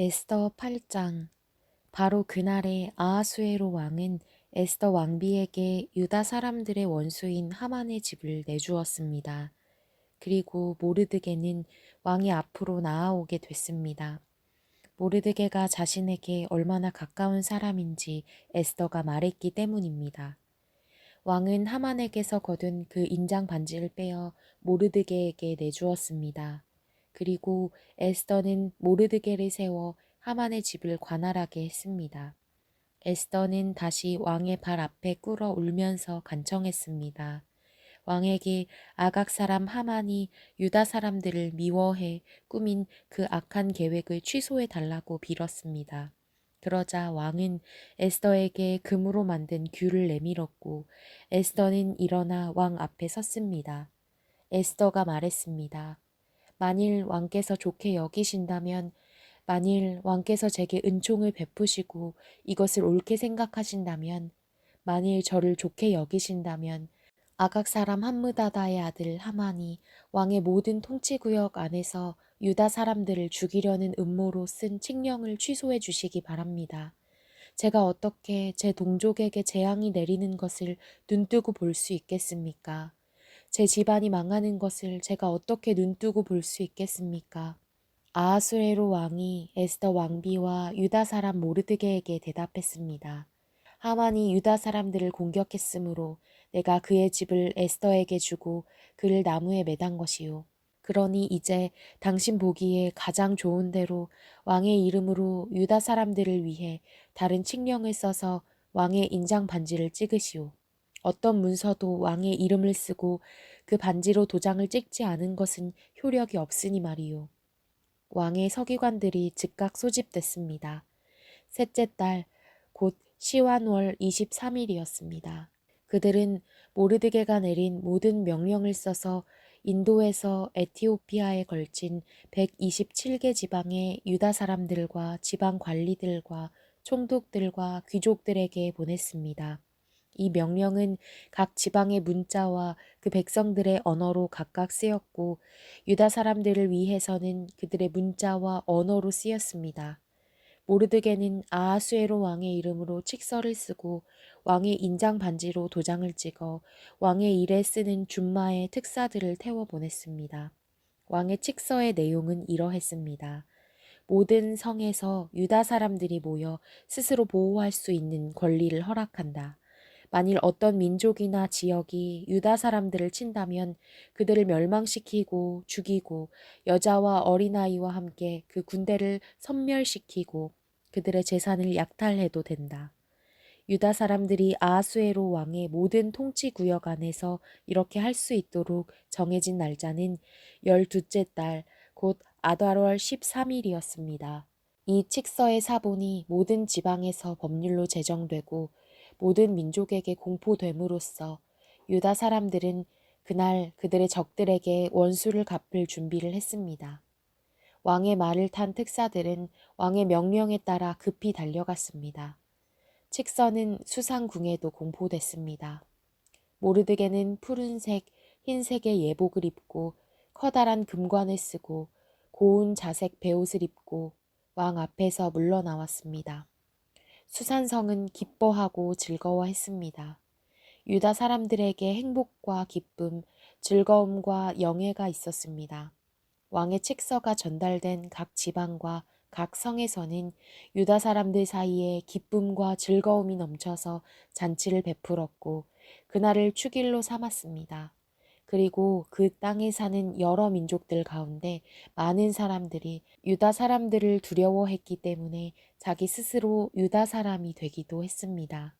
에스더 8장 바로 그날에 아하수에로 왕은 에스더 왕비에게 유다 사람들의 원수인 하만의 집을 내주었습니다. 그리고 모르드게는 왕이 앞으로 나아오게 됐습니다. 모르드게가 자신에게 얼마나 가까운 사람인지 에스더가 말했기 때문입니다. 왕은 하만에게서 거둔 그 인장 반지를 빼어 모르드게에게 내주었습니다. 그리고 에스더는 모르드게를 세워 하만의 집을 관할하게 했습니다. 에스더는 다시 왕의 발 앞에 꿇어 울면서 간청했습니다. 왕에게 아각 사람 하만이 유다 사람들을 미워해 꾸민 그 악한 계획을 취소해 달라고 빌었습니다. 그러자 왕은 에스더에게 금으로 만든 귤을 내밀었고 에스더는 일어나 왕 앞에 섰습니다. 에스더가 말했습니다. 만일 왕께서 좋게 여기신다면 만일 왕께서 제게 은총을 베푸시고 이것을 옳게 생각하신다면 만일 저를 좋게 여기신다면 아각 사람 함무다다의 아들 하만이 왕의 모든 통치 구역 안에서 유다 사람들을 죽이려는 음모로 쓴 칙령을 취소해 주시기 바랍니다. 제가 어떻게 제 동족에게 재앙이 내리는 것을 눈뜨고 볼 수 있겠습니까? 제 집안이 망하는 것을 제가 어떻게 눈뜨고 볼 수 있겠습니까? 아하수에로 왕이 에스더 왕비와 유다 사람 모르드게에게 대답했습니다. 하만이 유다 사람들을 공격했으므로 내가 그의 집을 에스더에게 주고 그를 나무에 매단 것이요. 그러니 이제 당신 보기에 가장 좋은 대로 왕의 이름으로 유다 사람들을 위해 다른 칙령을 써서 왕의 인장 반지를 찍으시오. 어떤 문서도 왕의 이름을 쓰고 그 반지로 도장을 찍지 않은 것은 효력이 없으니 말이요. 왕의 서기관들이 즉각 소집됐습니다. 셋째 달, 곧 시완월 23일이었습니다. 그들은 모르드게가 내린 모든 명령을 써서 인도에서 에티오피아에 걸친 127개 지방의 유다 사람들과 지방 관리들과 총독들과 귀족들에게 보냈습니다. 이 명령은 각 지방의 문자와 그 백성들의 언어로 각각 쓰였고 유다 사람들을 위해서는 그들의 문자와 언어로 쓰였습니다. 모르드게는 아하수에로 왕의 이름으로 칙서를 쓰고 왕의 인장 반지로 도장을 찍어 왕의 일에 쓰는 준마의 특사들을 태워 보냈습니다. 왕의 칙서의 내용은 이러했습니다. 모든 성에서 유다 사람들이 모여 스스로 보호할 수 있는 권리를 허락한다. 만일 어떤 민족이나 지역이 유다 사람들을 친다면 그들을 멸망시키고 죽이고 여자와 어린아이와 함께 그 군대를 섬멸시키고 그들의 재산을 약탈해도 된다. 유다 사람들이 아하수에로 왕의 모든 통치 구역 안에서 이렇게 할 수 있도록 정해진 날짜는 열두째 달, 곧 아달월 13일이었습니다. 이 칙서의 사본이 모든 지방에서 법률로 제정되고 모든 민족에게 공포됨으로써 유다 사람들은 그날 그들의 적들에게 원수를 갚을 준비를 했습니다. 왕의 말을 탄 특사들은 왕의 명령에 따라 급히 달려갔습니다. 칙서는 수상궁에도 공포됐습니다. 모르드게는 푸른색, 흰색의 예복을 입고 커다란 금관을 쓰고 고운 자색 베옷을 입고 왕 앞에서 물러나왔습니다. 수산성은 기뻐하고 즐거워했습니다. 유다 사람들에게 행복과 기쁨, 즐거움과 영예가 있었습니다. 왕의 칙서가 전달된 각 지방과 각 성에서는 유다 사람들 사이에 기쁨과 즐거움이 넘쳐서 잔치를 베풀었고 그날을 축일로 삼았습니다. 그리고 그 땅에 사는 여러 민족들 가운데 많은 사람들이 유다 사람들을 두려워했기 때문에 자기 스스로 유다 사람이 되기도 했습니다.